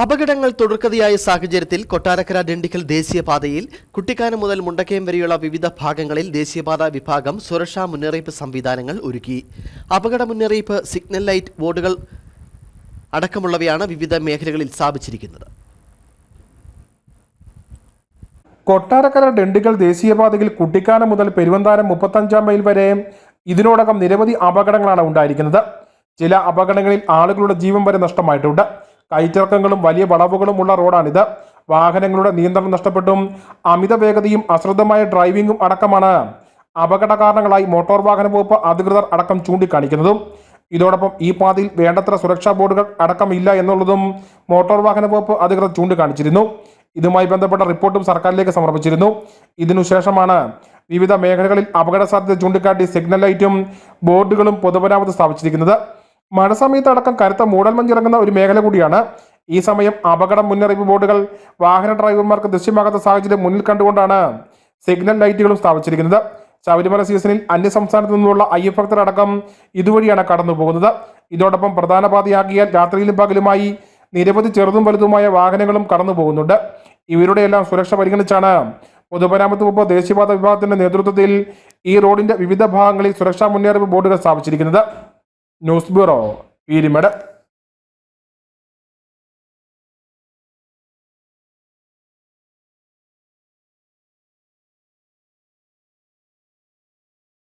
അപകടങ്ങൾ തുടർക്കഥയായ സാഹചര്യത്തിൽ കൊട്ടാരക്കര ഡിണ്ടിക്കൽ ദേശീയപാതയിൽ കുട്ടിക്കാനം മുതൽ മുണ്ടക്കയം വരെയുള്ള വിവിധ ഭാഗങ്ങളിൽ ദേശീയപാത വിഭാഗം സുരക്ഷാ മുന്നറിയിപ്പ് സംവിധാനങ്ങൾ ഒരുക്കി. അപകട മുന്നറിയിപ്പ് സിഗ്നൽ ലൈറ്റ് ബോർഡുകൾ അടക്കമുള്ളവയാണ് വിവിധ മേഖലകളിൽ സ്ഥാപിച്ചിരിക്കുന്നത്. കൊട്ടാരക്കര ഡിണ്ടിക്കൽ ദേശീയപാതയിൽ കുട്ടിക്കാനം മുതൽ പെരുവന്താനം മുപ്പത്തഞ്ചാം മൈൽ വരെ ഇതിനോടകം നിരവധി അപകടങ്ങളാണ് ഉണ്ടായിരിക്കുന്നത്. ചില അപകടങ്ങളിൽ ആളുകളുടെ ജീവൻ വരെ നഷ്ടമായിട്ടുണ്ട്. കയറ്റിറക്കങ്ങളും വലിയ വളവുകളും ഉള്ള റോഡാണിത്. വാഹനങ്ങളുടെ നിയന്ത്രണം നഷ്ടപ്പെട്ടും അമിത വേഗതയും അശ്രദ്ധമായ ഡ്രൈവിംഗും അടക്കമാണ് അപകട കാരണങ്ങളായി മോട്ടോർ വാഹന വകുപ്പ് അധികൃതർ അടക്കം ചൂണ്ടിക്കാണിക്കുന്നതും. ഇതോടൊപ്പം ഈ പാതയിൽ വേണ്ടത്ര സുരക്ഷാ ബോർഡുകൾ അടക്കമില്ല എന്നുള്ളതും മോട്ടോർ വാഹന വകുപ്പ് അധികൃതർ ചൂണ്ടിക്കാണിച്ചിരുന്നു. ഇതുമായി ബന്ധപ്പെട്ട റിപ്പോർട്ടും സർക്കാരിലേക്ക് സമർപ്പിച്ചിരുന്നു. ഇതിനുശേഷമാണ് വിവിധ മേഖലകളിൽ അപകട സാധ്യത ചൂണ്ടിക്കാട്ടി സിഗ്നൽ ലൈറ്റും ബോർഡുകളും പൊതുമരാമത്ത് സ്ഥാപിച്ചിരിക്കുന്നത്. മഴ സമയത്ത് അടക്കം കരുത്ത മൂടൽമഞ്ഞിറങ്ങുന്ന ഒരു മേഖല കൂടിയാണ്. ഈ സമയം അപകട മുന്നറിയിപ്പ് ബോർഡുകൾ വാഹന ഡ്രൈവർമാർക്ക് ദൃശ്യമാകാത്ത സാഹചര്യം മുന്നിൽ കണ്ടുകൊണ്ടാണ് സിഗ്നൽ ലൈറ്റുകളും സ്ഥാപിച്ചിരിക്കുന്നത്. ശബരിമല സീസണിൽ അന്യ സംസ്ഥാനത്തു നിന്നുള്ള അയ്യപ്പക്തരടക്കം ഇതുവഴിയാണ് കടന്നു പോകുന്നത് ഇതോടൊപ്പം പ്രധാന പാതയാക്കിയാൽ രാത്രിയിലും പകലുമായി നിരവധി ചെറുതും വലുതുമായ വാഹനങ്ങളും കടന്നു പോകുന്നുണ്ട് ഇവരുടെയെല്ലാം സുരക്ഷ പരിഗണിച്ചാണ് പൊതുമരാമത്ത് വകുപ്പ് ദേശീയപാത വിഭാഗത്തിന്റെ നേതൃത്വത്തിൽ ഈ റോഡിന്റെ വിവിധ ഭാഗങ്ങളിൽ സുരക്ഷാ മുന്നറിയിപ്പ് ബോർഡുകൾ സ്ഥാപിച്ചിരിക്കുന്നത്. News bureau Peermade.